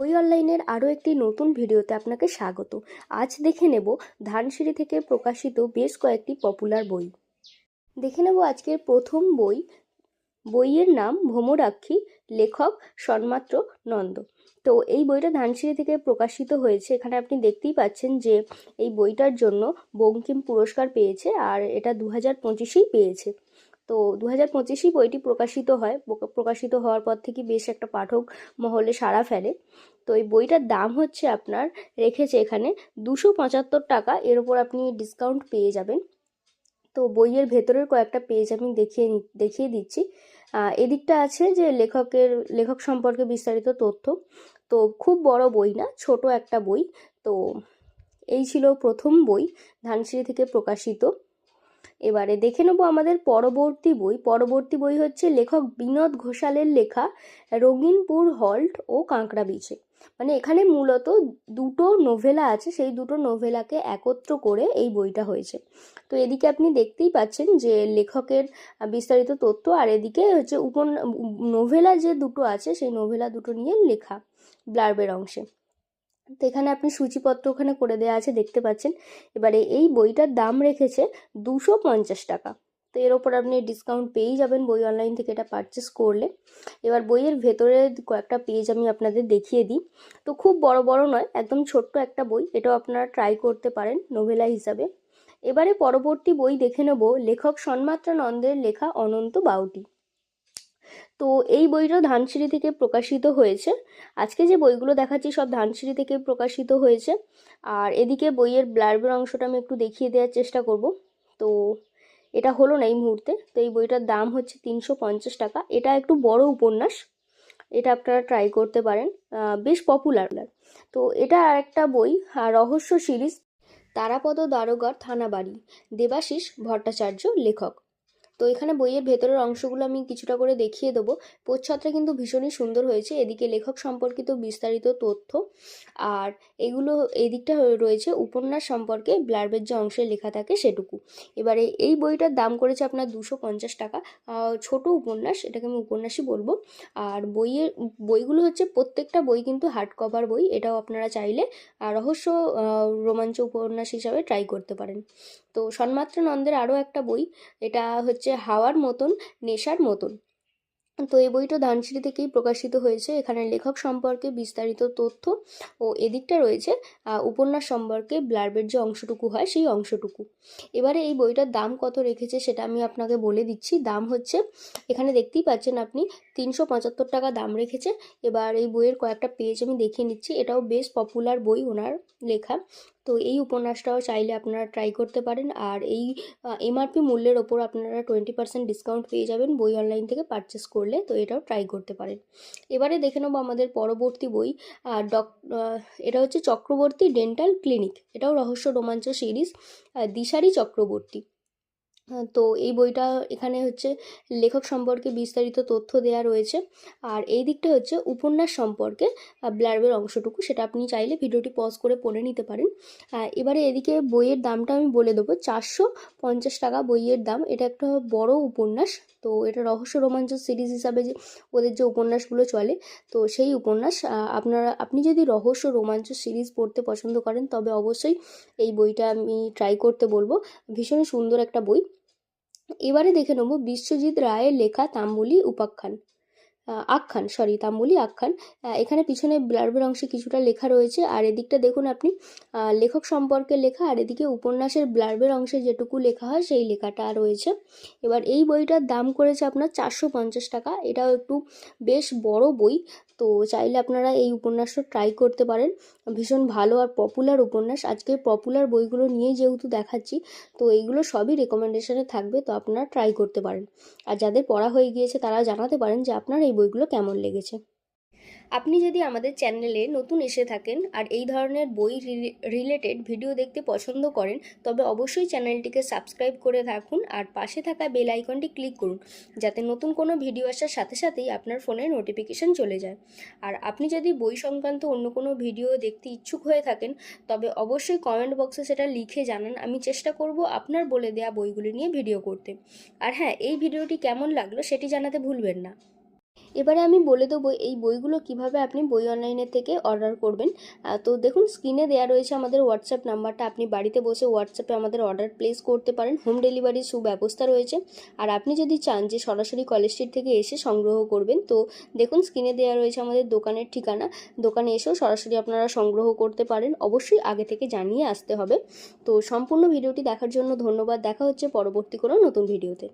বই অনলাইনের আরও একটি নতুন ভিডিওতে আপনাকে স্বাগত। আজ দেখে নেব ধানসিঁড়ি থেকে প্রকাশিত বেশ কয়েকটি পপুলার বই। দেখে নেব আজকের প্রথম বই। বইয়ের নাম ভ্রমরাক্ষী লেখক সন্মাত্র নন্দ। তো এই বইটা ধানসিঁড়ি থেকে প্রকাশিত হয়েছে। এখানে আপনি দেখতেই পাচ্ছেন যে এই বইটার জন্য বঙ্কিম পুরস্কার পেয়েছে আর এটা দু হাজার পঁচিশেই পেয়েছে। তো দু হাজার পঁচিশেই বইটি প্রকাশিত হয়। প্রকাশিত হওয়ার পর থেকে বেশ একটা পাঠক মহলে সাড়া ফেলে। তো এই বইটার দাম হচ্ছে আপনার, রেখেছে এখানে দুশো পঁচাত্তর টাকা। এর ওপর আপনি ডিসকাউন্ট পেয়ে যাবেন। তো বইয়ের ভেতরের কয়েকটা পেজ আমি দেখিয়ে দেখিয়ে দিচ্ছি। এদিকটা আছে যে লেখকের, লেখক সম্পর্কে বিস্তারিত তথ্য। তো খুব বড় বই না, ছোট একটা বই। তো এই ছিল প্রথম বই ধানসিঁড়ি থেকে প্রকাশিত। এবারে দেখে নেব আমাদের পরবর্তী বই। পরবর্তী বই হচ্ছে লেখক বিনোদ ঘোষালের লেখা রঙিনপুর হল্ট ও কাঁকড়া বিছে মানে এখানে মূলত দুটো নোভেলা আছে, সেই দুটো নোভেলাকে একত্র করে এই বইটা হয়েছে। তো এদিকে আপনি দেখতেই পাচ্ছেন যে লেখকের বিস্তারিত তথ্য, আর এদিকে হচ্ছে উপন নোভেলা যে দুটো আছে, সেই নোভেলা দুটো নিয়ে লেখা ব্লার্বের অংশে। তো এখানে আপনি সূচিপত্র ওখানে করে দেওয়া আছে, দেখতে পাচ্ছেন। এবারে এই বইটার দাম রেখেছে দুশো পঞ্চাশ টাকা। তো এর ওপর আপনি ডিসকাউন্ট পেয়েই যাবেন বই অনলাইন থেকে এটা পারচেস করলে। এবার বইয়ের ভেতরে কয়েকটা পেজ আমি আপনাদের দেখিয়ে দিই। তো খুব বড় বড় নয়, একদম ছোট্ট একটা বই, এটাও আপনারা ট্রাই করতে পারেন নোভেলা হিসাবে। এবারে পরবর্তী বই দেখে নেব লেখক সন্মাত্রানন্দের লেখা অনন্ত বাউটি। তো এই বইটা ধানসিঁড়ি থেকে প্রকাশিত হয়েছে। আজকে যে বইগুলো দেখাচ্ছি সব ধানসিঁড়ি থেকে প্রকাশিত হয়েছে। আর এদিকে বইয়ের ব্লার্বের অংশটা আমি একটু দেখিয়ে দেওয়ার চেষ্টা করব। তো এটা হলো না এই মুহূর্তে। তো এই বইটার দাম হচ্ছে তিনশো পঞ্চাশ টাকা। এটা একটু বড় উপন্যাস। এটা আপনারা ট্রাই করতে পারেন। বেশ পপুলার তো এটা আর একটা বই রহস্য সিরিজ, তারাপদ দারোগার থানাবাড়ি, দেবাশিস ভট্টাচার্য লেখক। তো এখানে বইয়ের ভেতরের অংশগুলো আমি কিছুটা করে দেখিয়ে দেবো। প্রচ্ছদটা কিন্তু ভীষণই সুন্দর হয়েছে। এদিকে লেখক সম্পর্কিত বিস্তারিত তথ্য আর এগুলো এদিকটা দিকটা রয়েছে উপন্যাস সম্পর্কে। ব্লার্বের যে অংশে লেখা থাকে সেটুকু। এবারে এই বইটার দাম করেছে আপনার দুশো পঞ্চাশ টাকা। ছোট উপন্যাস, এটাকে আমি উপন্যাসই বলব। আর বইয়ের বইগুলো হচ্ছে প্রত্যেকটা বই কিন্তু হার্ড কভার বই। এটাও আপনারা চাইলে রহস্য রোমাঞ্চ উপন্যাস হিসাবে ট্রাই করতে পারেন। তো সন্মাত্রা নন্দের আরও একটা বই। এটা হচ্ছে হাওয়ার মতন, নেশার মতন। তো এই বইটা ধানসিঁড়ি থেকেই প্রকাশিত হয়েছে। এখানে লেখক সম্পর্কে বিস্তারিত তথ্য ও এদিকটা রয়েছে। উপন্যাস সম্পর্কে ব্লার্বের যে অংশটুকু হয়, সেই অংশটুকু। এবারে এই বইটার দাম কত রেখেছে সেটা আমি আপনাকে বলে দিচ্ছি। দাম হচ্ছে, এখানে দেখতেই পাচ্ছেন আপনি, তিনশো পঁচাত্তর টাকা দাম রেখেছে। এবার এই বইয়ের কয়েকটা পেজ আমি দেখিয়ে নিচ্ছি। এটাও বেশ পপুলার বই ওনার লেখা। তো এই উপন্যাসটাও চাইলে আপনারা ট্রাই করতে পারেন। আর এই এমআরপি মূল্যের ওপর আপনারা টোয়েন্টি পার্সেন্ট ডিসকাউন্ট পেয়ে যাবেন বই অনলাইন থেকে পারচেস করলে, তো এটাও ট্রাই করতে পারেন। এবারে দেখে নেব আমাদের পরবর্তী বই, আর ডক এটা হচ্ছে চক্রবর্তী ডেন্টাল ক্লিনিক এটাও রহস্য রোমাঞ্চ সিরিজ দিশারি চক্রবর্তী। তো এই বইটা এখানে হচ্ছে লেখক সম্পর্কে বিস্তারিত তথ্য দেওয়া রয়েছে। আর এই দিকটা হচ্ছে উপন্যাস সম্পর্কে ব্লার্বের অংশটুকু, সেটা আপনি চাইলে ভিডিওটি পজ করে পড়ে নিতে পারেন। এবারে এদিকে বইয়ের দামটা আমি বলে দেবো, চারশো পঞ্চাশ টাকা বইয়ের দাম। এটা একটা বড় উপন্যাস, তো এটা রহস্য রোমাঞ্চ সিরিজ হিসাবে যে ওদের যে উপন্যাসগুলো চলে, তো সেই উপন্যাস আপনারা, আপনি যদি রহস্য রোমাঞ্চ সিরিজ পড়তে পছন্দ করেন, তবে অবশ্যই এই বইটা আমি ট্রাই করতে বলব। ভীষণই সুন্দর একটা বই। এবারে দেখে নেব বিশ্বজিৎ রায়ের লেখা তাম্বুলি উপাখ্যান আখ্যান সরি তাম্বুলি আখ্যান। এখানে পিছনে ব্লার্বের অংশে কিছুটা লেখা রয়েছে, আর এদিকটা দেখুন আপনি লেখক সম্পর্কে লেখা, আর এদিকে উপন্যাসের ব্লার্বের অংশে যেটুকু লেখা হয় সেই লেখাটা রয়েছে। এবার এই বইটার দাম করেছে আপনার চারশো পঞ্চাশ টাকা, এটাও একটু বেশ বড় বই। তো চাইলে আপনারা এই উপন্যাসটা ট্রাই করতে পারেন। ভীষণ ভালো আর পপুলার উপন্যাস। আজকে পপুলার বইগুলো নিয়ে যেহেতু দেখাচ্ছি, তো এইগুলো সবই রেকমেন্ডেশনে থাকবে, তো আপনারা ট্রাই করতে পারেন। আর যাদের পড়া হয়ে গিয়েছে তারা জানাতে পারেন যে আপনার এই বইগুলো কেমন লেগেছে। আপনি যদি আমাদের চ্যানেলে নতুন এসে থাকেন আর এই ধরনের বই রিলেটেড ভিডিও দেখতে পছন্দ করেন, তবে অবশ্যই চ্যানেলটিকে সাবস্ক্রাইব করে রাখুন আর পাশে থাকা বেল আইকনটি ক্লিক করুন, যাতে নতুন কোনো ভিডিও আসার সাথে সাথেই আপনার ফোনে নোটিফিকেশন চলে যায়। আর আপনি যদি বই সংক্রান্ত অন্য কোনো ভিডিও দেখতে ইচ্ছুক হয়ে থাকেন, তবে অবশ্যই কমেন্ট বক্সে সেটা লিখে জানান, আমি চেষ্টা করব আপনার বলে দেওয়া বইগুলি নিয়ে ভিডিও করতে। আর হ্যাঁ এই ভিডিওটি কেমন লাগল সেটি জানাতে ভুলবেন না। এবারে আমি বলে দেবো এই বইগুলো কীভাবে আপনি বই অনলাইনের থেকে অর্ডার করবেন। তো দেখুন স্ক্রিনে দেওয়া রয়েছে আমাদের হোয়াটসঅ্যাপ নাম্বারটা। আপনি বাড়িতে বসে হোয়াটসঅ্যাপে আমাদের অর্ডার প্লেস করতে পারেন। হোম ডেলিভারির সুব্যবস্থা রয়েছে। আর আপনি যদি চান যে সরাসরি কলেজ স্ট্রিট থেকে এসে সংগ্রহ করবেন, তো দেখুন স্ক্রিনে দেওয়া রয়েছে আমাদের দোকানের ঠিকানা। দোকানে এসেও সরাসরি আপনারা সংগ্রহ করতে পারেন। অবশ্যই আগে থেকে জানিয়ে আসতে হবে। তো সম্পূর্ণ ভিডিওটি দেখার জন্য ধন্যবাদ। দেখা হচ্ছে পরবর্তী কোনো নতুন ভিডিওতে।